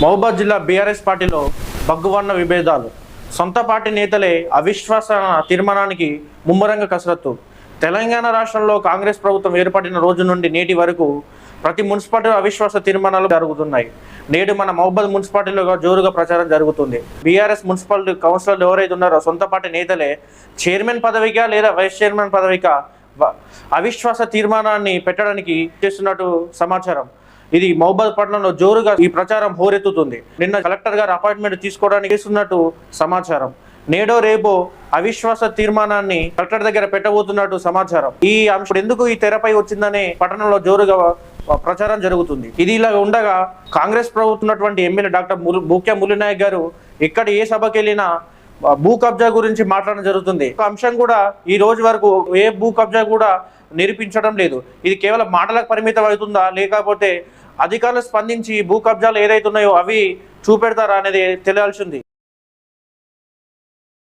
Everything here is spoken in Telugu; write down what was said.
మహబూబాద్ జిల్లా బీఆర్ఎస్ పార్టీలో బగ్గువన్న విభేదాలు. సొంత పార్టీ నేతలే అవిశ్వాస తీర్మానానికి ముమ్మరంగా కసరత్తు. తెలంగాణ రాష్ట్రంలో కాంగ్రెస్ ప్రభుత్వం ఏర్పడిన రోజు నుండి నేటి వరకు ప్రతి మున్సిపాలిటీలో అవిశ్వాస తీర్మానాలు జరుగుతున్నాయి. నేడు మన మహబూబాద్ మున్సిపాలిటీలో జోరుగా ప్రచారం జరుగుతుంది. బీఆర్ఎస్ మున్సిపాలిటీ కౌన్సిలర్లు ఎవరైతే ఉన్నారో సొంత పార్టీ నేతలే చైర్మన్ పదవిగా లేదా వైస్ చైర్మన్ పదవిగా అవిశ్వాస తీర్మానాన్ని పెట్టడానికి చేస్తున్నట్టు సమాచారం. ఇది మహబాద్ పట్టణంలో జోరుగా ఈ ప్రచారం హోరెత్తుతుంది. నిన్న కలెక్టర్ గారు అపాయింట్మెంట్ తీసుకోవడానికి చేస్తున్నట్టు సమాచారం. నేడో రేపో అవిశ్వాస తీర్మానాన్ని కలెక్టర్ దగ్గర పెట్టబోతున్నట్టు సమాచారం. ఈ అంశం ఎందుకు ఈ తెరపై వచ్చిందనే పట్టణంలో జోరుగా ప్రచారం జరుగుతుంది. ఇది ఇలా ఉండగా కాంగ్రెస్ ప్రభుత్వం ఉన్నటువంటి ఎమ్మెల్యే డాక్టర్ ములు బూక్యా ములినాయక్ గారు ఇక్కడ ఏ సభకి వెళ్ళినా భూ కబ్జా గురించి మాట్లాడడం జరుగుతుంది. ఒక అంశం కూడా ఈ రోజు వరకు ఏ భూ కబ్జా కూడా నిరూపించడం లేదు. ఇది కేవలం మాటలకు పరిమితం అవుతుందా? లేకపోతే అధికారులు స్పందించి భూ కబ్జాలు ఏదైతున్నాయో అవి చూపెడతారా అనేది తెలియాల్సింది